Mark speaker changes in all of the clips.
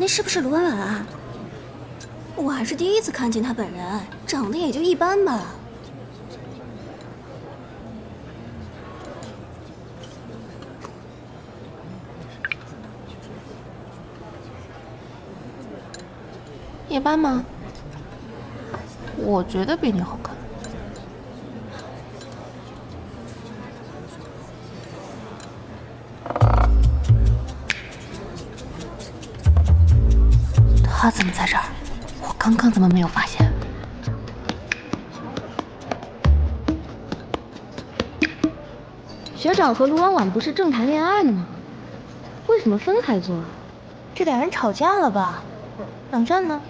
Speaker 1: 那是不是卢婉婉啊？我还是第一次看见她本人，长得也就一般吧。
Speaker 2: 一般吗？我觉得比你好看。他怎么在这儿？我刚刚怎么没有发现？
Speaker 3: 学长和卢婉婉不是正谈恋爱呢吗？为什么分开坐？
Speaker 1: 这俩人吵架了吧？冷战呢？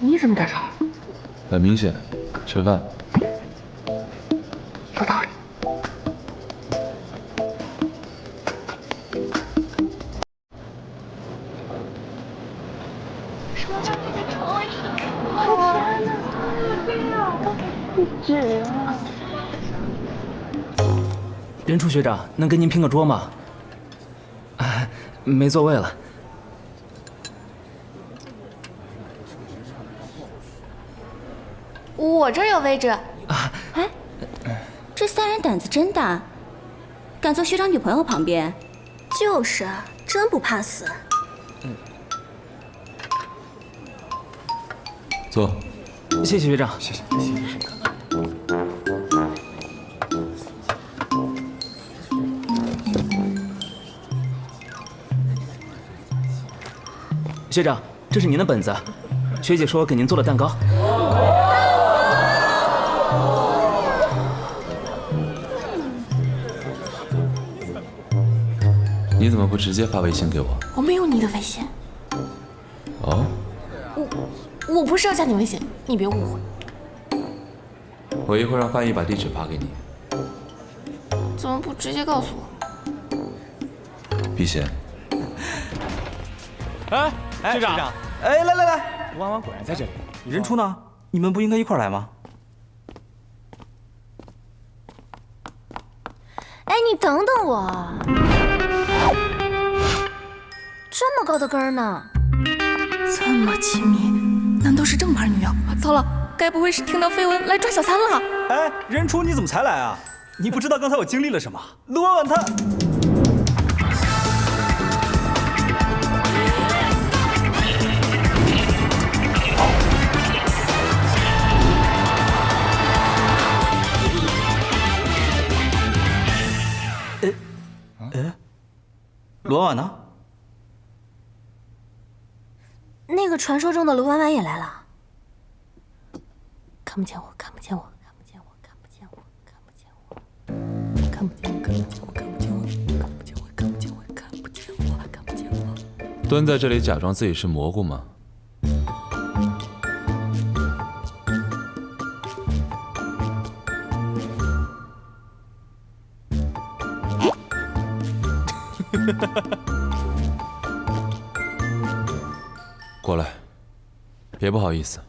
Speaker 3: 你怎么在这？
Speaker 4: 很明显，吃饭。
Speaker 3: 有道理。
Speaker 4: 什么？我的天哪！不要！不止啊！
Speaker 5: 任初学长，能跟您拼个桌吗？啊，没座位了。
Speaker 2: 我这儿有位置。
Speaker 1: 啊，哎这三人胆子真大，敢坐学长女朋友旁边。就是，真不怕死。
Speaker 4: 坐。
Speaker 5: 谢谢学长。
Speaker 4: 谢谢谢谢。
Speaker 5: 学长，这是您的本子。学姐说给您做了蛋糕。
Speaker 4: 你怎么不直接发微信给我？
Speaker 2: 我没有你的微信，
Speaker 4: 哦，
Speaker 2: 我我不是要加你微信，你别误会。
Speaker 4: 我一会儿让翻译把地址发给你。
Speaker 2: 怎么不直接告诉我？
Speaker 4: 避嫌。
Speaker 6: 哎，学长，哎，来来来，卢婉婉果然在这里。任初呢？你们不应该一块来吗？
Speaker 1: 哎，你等等我，这么高的跟儿呢？
Speaker 2: 这么亲密，难道是正牌女友？糟了，该不会是听到绯闻来抓小三了？
Speaker 6: 哎，任初，你怎么才来啊？你不知道刚才我经历了什么？陆婉婉她……罗婉婉呢？
Speaker 1: 那个传说中的卢婉婉也来了。
Speaker 2: 看不见我，看不见我，看不见我，看不见我，看不见我，看不见我，看不见我，看不见我，看不见我，看不见我，看不见我，看不见我。
Speaker 4: 蹲在这里假装自己是蘑菇吗？过来，别不好意思。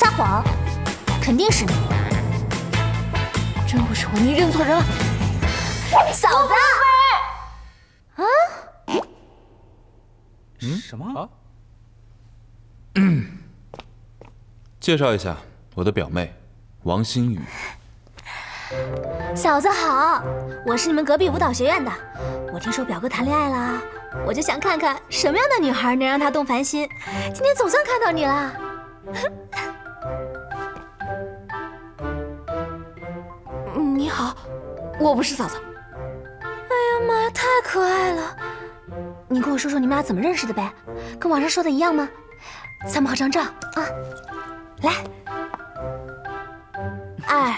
Speaker 1: 撒谎，肯定是你。
Speaker 2: 真不是我，你认错人了。
Speaker 1: 嫂子嗯，
Speaker 6: 什么？
Speaker 4: 介绍一下，我的表妹王馨予。
Speaker 1: 嫂子好，我是你们隔壁舞蹈学院的。我听说表哥谈恋爱了，我就想看看什么样的女孩能让他动凡心。今天总算看到你了。
Speaker 7: 你好，我不是嫂子。
Speaker 1: 哎呀妈呀，太可爱了！你跟我说说你们俩怎么认识的呗？跟网上说的一样吗？咱们合张照啊！来，二